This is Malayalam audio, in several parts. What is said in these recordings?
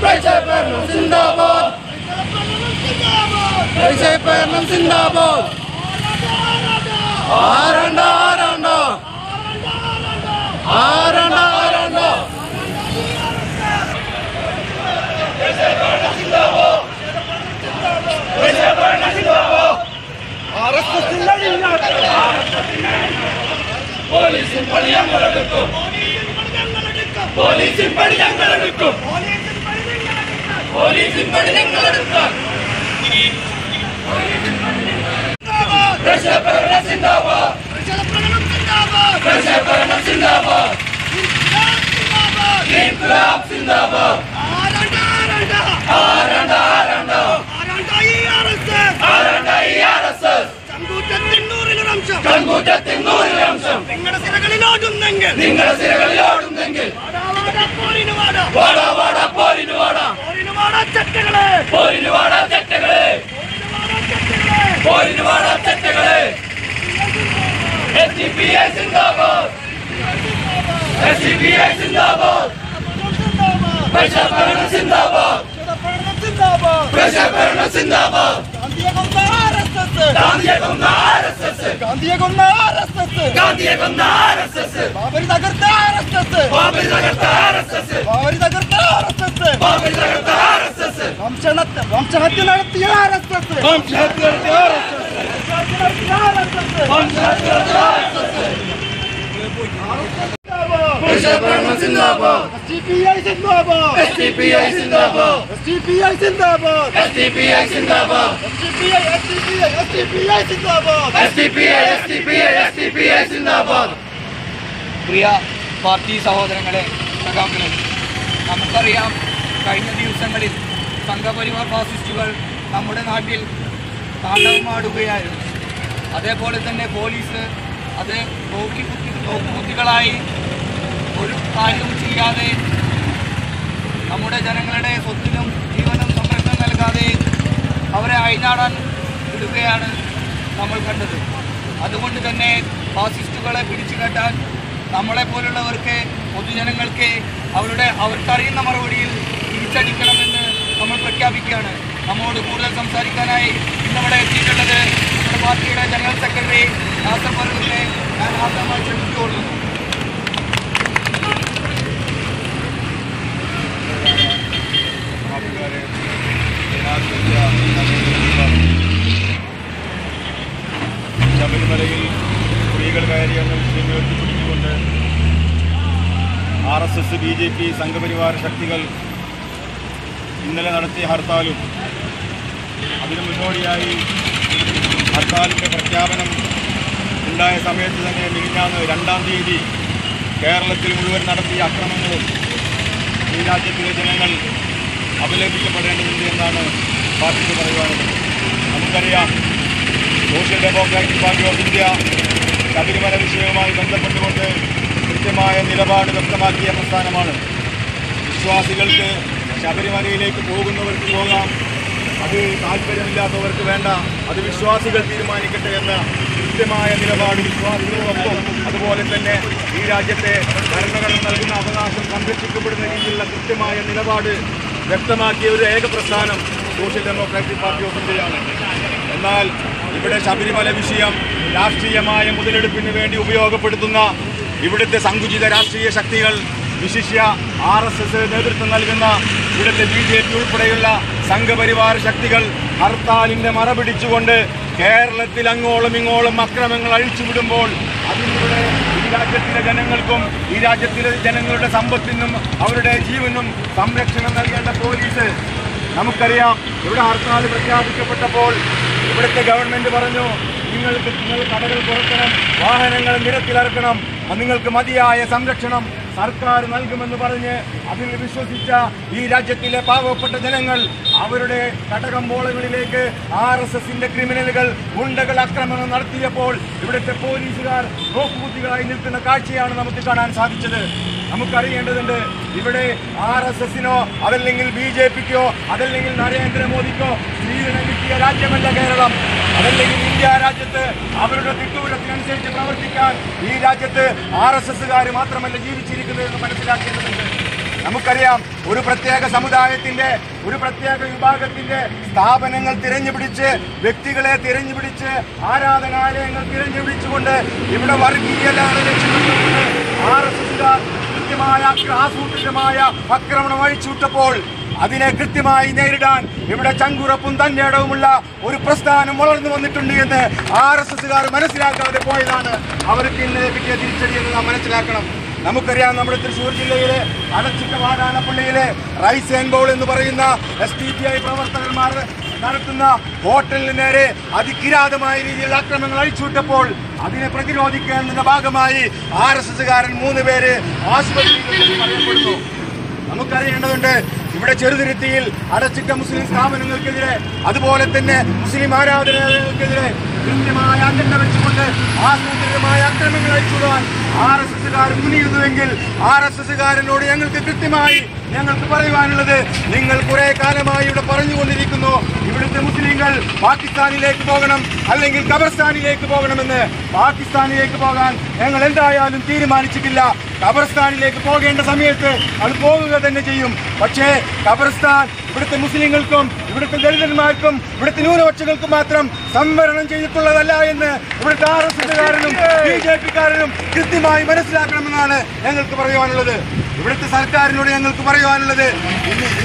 പ്രജാഭരണം സിന്ദാബാദ്. പ്രജാഭരണം സിന്ദാബാദ്. ആരണ്ട ആരണ്ട ആരണ്ട ആരണ്ട പോലീസിൻ പണി ഞങ്ങളെടുക്കും. പോലീസിൻ പണി ഞങ്ങളെടുക്കാം. പ്രജാഭരണം നിങ്ങളുടെ സിരകളിലോടുന്നെങ്കിൽ നിങ്ങളുടെ സിരകളിലോടുന്നെങ്കിൽ പോരിന് വാടാ വാടാ വാടാ പോരിന് വാടാ പോരിന് വാടാ ചട്ടകളെ പോരിന് വാടാ ചെറ്റകളെ പോരിന് വാടാ ചെറ്റകളെ എസ് ഡി പി ഐ സിന്ദാബാദ്. എസ് ഡി പി ഐ സിന്ദാബാദ്. പ്രജാഭരണ സിന്ദാബാദ്. പ്രജാഭരണ സിന്ദാബാദ്. ഗാന്ധിയെ കൊന്ന ആർ എസ് എസ്. ഗാന്ധിയെ കൊന്ന ആർ എസ് എസ്. ഗാന്ധിയെ കൊന്ന ആർ എസ് എസ്. ബാബരി തകർത്ത ആർ എസ് എസ്. ബാബരി തകർത്ത ആർ എസ് എസ്. ബാബരി തകർത്ത ആർ എസ് എസ് ബാബരി തകർത്ത വംശഹത്യ വംശഹത്യ നടത്തിയ ആർ എസ് എസ്. വംശഹത്യ ആർ എസ് എസ് വംശഹത്യ ആർ എസ് എസ് പ്രിയ പാർട്ടി സഹോദരങ്ങളെ സഖാക്കളെ നമുക്കറിയാം കഴിഞ്ഞ ദിവസങ്ങളിൽ സംഘപരിവാർ ഫാസിസ്റ്റുകൾ നമ്മുടെ നാട്ടിൽ താണ്ഡവമാടുകയായിരുന്നു അതേപോലെ തന്നെ പോലീസ് അത് നോക്കി കുത്തി നോക്കുകുത്തികളായി ഒരു കാര്യവും ചെയ്യാതെ നമ്മുടെ ജനങ്ങളുടെ സ്വത്തിനും ജീവനും സംരക്ഷണം നൽകാതെ അവരെ അഴിഞ്ഞാടാൻ വിടുകയാണ് നമ്മൾ കണ്ടത്. അതുകൊണ്ട് തന്നെ ഫാസിസ്റ്റുകളെ പിടിച്ചു കെട്ടാൻ നമ്മളെ പോലുള്ളവർക്ക് പൊതുജനങ്ങൾക്ക് അവരുടെ അവർക്കറിയുന്ന മറുപടിയിൽ തിരിച്ചടിക്കണമെന്ന് നമ്മൾ പ്രഖ്യാപിക്കുകയാണ്. നമ്മോട് കൂടുതൽ സംസാരിക്കാനായി ഇന്നിവിടെ എത്തിയിട്ടുള്ളത് നമ്മുടെ പാർട്ടിയുടെ ജനറൽ സെക്രട്ടറി നാസർ ഫറൂഖിനെ ഞാൻ ആദ്യമായി ക്ഷണിച്ചുകൊള്ളുന്നു ശബരിമലയിൽ സ്ത്രീകൾ കയറിയ എന്ന വിഷയം ഉയർത്തിപ്പിടിച്ചുകൊണ്ട് R S S B J P സംഘപരിവാര ശക്തികൾ ഇന്നലെ നടത്തിയ ഹർത്താലും അതിനു മുന്നോടിയായി ഹർത്താലിന്റെ പ്രഖ്യാപനം ഉണ്ടായ സമയത്ത് തന്നെ മിനിഞ്ഞാന്ന് രണ്ടാം തീയതി കേരളത്തിൽ മുഴുവൻ നടത്തിയ അക്രമങ്ങളും ഈ രാജ്യത്തിലെ ജനങ്ങൾ അപലപിക്കപ്പെടേണ്ടതുണ്ട് എന്നാണ് പാർട്ടിക്ക് പറയുവാനുള്ളത്. നമുക്കറിയാം social democratic party of India Sabarimala വിഷയവുമായി ബന്ധപ്പെട്ടുകൊണ്ട് കൃത്യമായ നിലപാട് വ്യക്തമാക്കിയ പ്രസ്ഥാനമാണ്. വിശ്വാസികൾക്ക് ശബരിമലയിലേക്ക് പോകുന്നവർക്ക് പോകാം. അത് താല്പര്യമില്ലാത്തവർക്ക് വേണ്ട. അത് വിശ്വാസികൾ തീരുമാനിക്കട്ടെ എന്ന കൃത്യമായ നിലപാട് വിശ്വാസികളോടൊപ്പം അതുപോലെ തന്നെ ഈ രാജ്യത്തെ ഭരണഘടന നൽകുന്ന അവകാശം സംരക്ഷിക്കപ്പെടുന്ന രീതിയിലുള്ള കൃത്യമായ നിലപാട് വ്യക്തമാക്കിയ ഒരു ഏക പ്രസ്ഥാനം സോഷ്യൽ ഡെമോക്രാറ്റിക് പാർട്ടി ഓഫ് ഇന്ത്യയാണ്. എന്നാൽ ഇവിടെ ശബരിമല വിഷയം രാഷ്ട്രീയമായ മുതലെടുപ്പിന് വേണ്ടി ഉപയോഗപ്പെടുത്തുന്ന ഇവിടുത്തെ സങ്കുചിത രാഷ്ട്രീയ ശക്തികൾ വിശിഷ്യ ആർ എസ് എസ് നേതൃത്വം നൽകുന്ന ഇവിടുത്തെ ബി ജെ പി ഉൾപ്പെടെയുള്ള സംഘപരിവാര ശക്തികൾ ഹർത്താലിന്റെ മറ പിടിച്ചുകൊണ്ട് കേരളത്തിൽ അങ്ങോളം ഇങ്ങോളം അക്രമങ്ങൾ അഴിച്ചുവിടുമ്പോൾ അതിലൂടെ ഈ രാജ്യത്തിലെ ജനങ്ങൾക്കും ഈ രാജ്യത്തിലെ ജനങ്ങളുടെ സമ്പത്തിനും അവരുടെ ജീവനും സംരക്ഷണം നൽകേണ്ട പോലീസ്. നമുക്കറിയാം ഇവിടെ ഹർത്താൽ പ്രഖ്യാപിക്കപ്പെട്ടപ്പോൾ ഇവിടുത്തെ ഗവൺമെന്റ് പറഞ്ഞു നിങ്ങൾക്ക് നിങ്ങൾ കടകൾ തുറക്കണം വാഹനങ്ങൾ നിരത്തിലിറക്കണം നിങ്ങൾക്ക് മതിയായ സംരക്ഷണം സർക്കാർ നൽകുമെന്ന് പറഞ്ഞ് അതിൽ വിശ്വസിച്ച ഈ രാജ്യത്തിലെ പാവപ്പെട്ട ജനങ്ങൾ അവരുടെ കടകമ്പോളങ്ങളിലേക്ക് ആർ എസ് എസിന്റെ ക്രിമിനലുകൾ ഗുണ്ടകൾ ആക്രമണം നടത്തിയപ്പോൾ ഇവിടുത്തെ പോലീസുകാർ നോക്കുകുത്തികളായി നിൽക്കുന്ന കാഴ്ചയാണ് നമുക്ക് കാണാൻ സാധിച്ചത്. നമുക്കറിയേണ്ടതുണ്ട് ഇവിടെ ആർ എസ് എസിനോ അതല്ലെങ്കിൽ ബി ജെ പിക്കോ അതല്ലെങ്കിൽ നരേന്ദ്രമോദിക്കോ സ്വീകരണം കിട്ടിയ രാജ്യമല്ല കേരളം. അതല്ലെങ്കിൽ ഇന്ത്യ രാജ്യത്ത് അവരുടെ തിട്ടൂരത്തിനനുസരിച്ച് പ്രവർത്തിക്കാൻ ഈ രാജ്യത്ത് ആർ എസ് എസ്സുകാർ മാത്രമല്ല ജീവിച്ചിരിക്കുന്നത് എന്ന് മനസ്സിലാക്കേണ്ടതുണ്ട്. നമുക്കറിയാം ഒരു പ്രത്യേക സമുദായത്തിന്റെ ഒരു പ്രത്യേക വിഭാഗത്തിന്റെ സ്ഥാപനങ്ങൾ തിരഞ്ഞുപിടിച്ച് വ്യക്തികളെ തിരഞ്ഞുപിടിച്ച് ആരാധനാലയങ്ങൾ തിരഞ്ഞുപിടിച്ചുകൊണ്ട് ഇവിടെ വർഗീയ ആർ ആസൂത്രിതമായ ആക്രമണം അഴിച്ചുവിട്ടപ്പോൾ അതിനെ കൃത്യമായി നേരിടാൻ ഇവിടെ ചങ്കുറപ്പും തന്റേടവുമുള്ള ഒരു പ്രസ്ഥാനം വളർന്നു വന്നിട്ടുണ്ട് എന്ന് ആർ എസ് എസുകാർ മനസ്സിലാക്കാതെ പോയതാണ് അവർക്ക് ഇന്ന് കിട്ടിയ തിരിച്ചടി എന്ന് നാം മനസ്സിലാക്കണം. നമുക്കറിയാം നമ്മുടെ തൃശ്ശൂർ ജില്ലയിലെ അടച്ചിട്ട വാടാനപ്പള്ളിയിലെ റൈസ് ആൻഡ് ബോൾ എന്ന് പറയുന്ന എസ് ടി പി ഐ പ്രവർത്തകന്മാർ നടത്തുന്ന ഹോട്ടലിന് നേരെ അതികിരാതമായ രീതിയിൽ ആക്രമണങ്ങൾ അഴിച്ചുവിട്ടപ്പോൾ അതിനെ പ്രതിരോധിക്കുന്നതിന്റെ ഭാഗമായി ആർ എസ് എസ്സുകാരൻ മൂന്ന് പേര് ആശുപത്രിയിൽ നമുക്കറിയേണ്ടതുണ്ട് ഇവിടെ ചെറുതിരുത്തിയിൽ അടച്ചിട്ട മുസ്ലിം സ്ഥാപനങ്ങൾക്കെതിരെ അതുപോലെ തന്നെ മുസ്ലിം ആരാധനാലയങ്ങൾക്കെതിരെ കൃത്യമായ അജണ്ട വെച്ചുകൊണ്ട് ആസൂത്രിതമായ അക്രമങ്ങൾ അഴിച്ചുവിടുവാൻ ആർ എസ് എസ്സുകാർ മുനിയുന്നുവെങ്കിൽ ആർ എസ് എസ്സുകാരനോട് ഞങ്ങൾക്ക് കൃത്യമായി ഞങ്ങൾക്ക് പറയുവാനുള്ളത് നിങ്ങൾ കുറെ കാലമായി ഇവിടെ പറഞ്ഞുകൊണ്ടിരിക്കുന്നു. ഇവിടുത്തെ മുസ്ലിങ്ങൾ പാകിസ്ഥാനിലേക്ക് പോകണം അല്ലെങ്കിൽ ഖബർസ്ഥാനിലേക്ക് പോകണമെന്ന്. പാകിസ്ഥാനിലേക്ക് പോകാൻ ഞങ്ങൾ എന്തായാലും തീരുമാനിച്ചിട്ടില്ല. ഖബർസ്ഥാനിലേക്ക് പോകേണ്ട സമയത്ത് അത് പോകുക തന്നെ ചെയ്യും. പക്ഷേ ഖബർസ്ഥാൻ ഇവിടുത്തെ മുസ്ലിങ്ങൾക്കും ഇവിടുത്തെ ദളിതന്മാർക്കും ഇവിടുത്തെ ന്യൂനപക്ഷങ്ങൾക്കും മാത്രം സംവരണം ചെയ്തിട്ടുള്ളതല്ല എന്ന് ഇവിടുത്തെ ആർ എസ് എസുകാരനും ബി ജെ പിക്കാരനും കൃത്യമായി മനസ്സിലാക്കണമെന്നാണ് ഞങ്ങൾക്ക് പറയുവാനുള്ളത്. ഇവിടുത്തെ സർക്കാരിനോട് ഞങ്ങൾക്ക് പറയുവാനുള്ളത്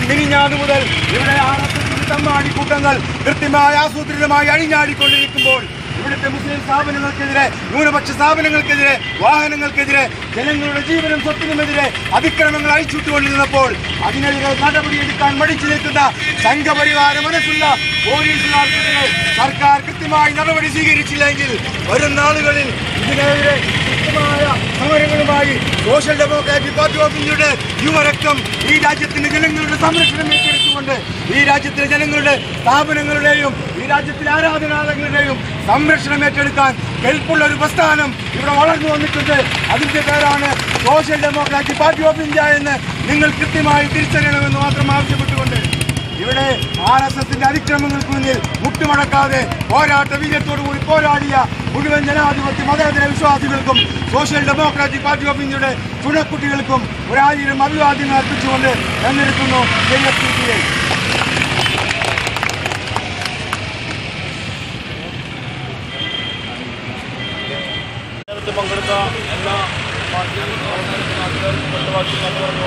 മിനിഞ്ഞാതു മുതൽ ഇവിടെ ആർ എസ് എസിന്റെ തമ്മാടിക്കൂട്ടങ്ങൾ കൃത്യമായി ആസൂത്രിതമായി അഴിഞ്ഞാടിക്കൊണ്ടിരിക്കുമ്പോൾ ഇവിടുത്തെ മുസ്ലിം സ്ഥാപനങ്ങൾക്കെതിരെ ന്യൂനപക്ഷ സ്ഥാപനങ്ങൾക്കെതിരെ വാഹനങ്ങൾക്കെതിരെ ജനങ്ങളുടെ ജീവനും സ്വത്തിനുമെതിരെ അതിക്രമങ്ങൾ അഴിച്ചുവിട്ടുകൊണ്ടിരുന്നപ്പോൾ അതിനെതിരെ നടപടിയെടുക്കാൻ മടിച്ചു നിൽക്കുന്ന സംഘപരിവാര മനസ്സുള്ള പോലീസുകാർക്കെതിരെ സർക്കാർ കൃത്യമായി നടപടി സ്വീകരിച്ചില്ലെങ്കിൽ വരും നാളുകളിൽ ഇതിനെതിരെ സമരങ്ങളുമായി സോഷ്യൽ ഡെമോക്രാറ്റിക് പാർട്ടി ഓഫ് ഇന്ത്യയുടെ യുവരക്തം ഈ രാജ്യത്തിന്റെ ജനങ്ങളുടെ സംരക്ഷണം ഏറ്റെടുത്തുകൊണ്ട് ഈ രാജ്യത്തിലെ ജനങ്ങളുടെ സ്ഥാപനങ്ങളുടെയും രാജ്യത്തിലെ ആരാധനാലയങ്ങളുടെയും സംരക്ഷണം ഏറ്റെടുക്കാൻ കെൽപ്പുള്ള ഒരു പ്രസ്ഥാനം ഇവിടെ വളർന്നു വന്നിട്ടുണ്ട്. അതിന്റെ പേരാണ് social democratic party of India എന്ന് നിങ്ങൾ കൃത്യമായി തിരിച്ചറിയണമെന്ന് മാത്രം ആവശ്യപ്പെട്ടുകൊണ്ട് ഇവിടെ ആർ എസ് എസിന്റെ അതിക്രമങ്ങൾക്ക് മുന്നിൽ മുട്ടുമടക്കാതെ പോരാട്ട വീര്യത്തോടുകൂടി പോരാടിയ മുഴുവൻ ജനാധിപത്യ മതേതര വിശ്വാസികൾക്കും സോഷ്യൽ ഡെമോക്രാറ്റിക് പാർട്ടി ഓഫ് ഇന്ത്യയുടെ ചുണക്കുട്ടികൾക്കും ഒരായിരം അഭിവാദ്യങ്ങൾ അർപ്പിച്ചുകൊണ്ട് തെരഞ്ഞെടുക്കുന്നു Thank you.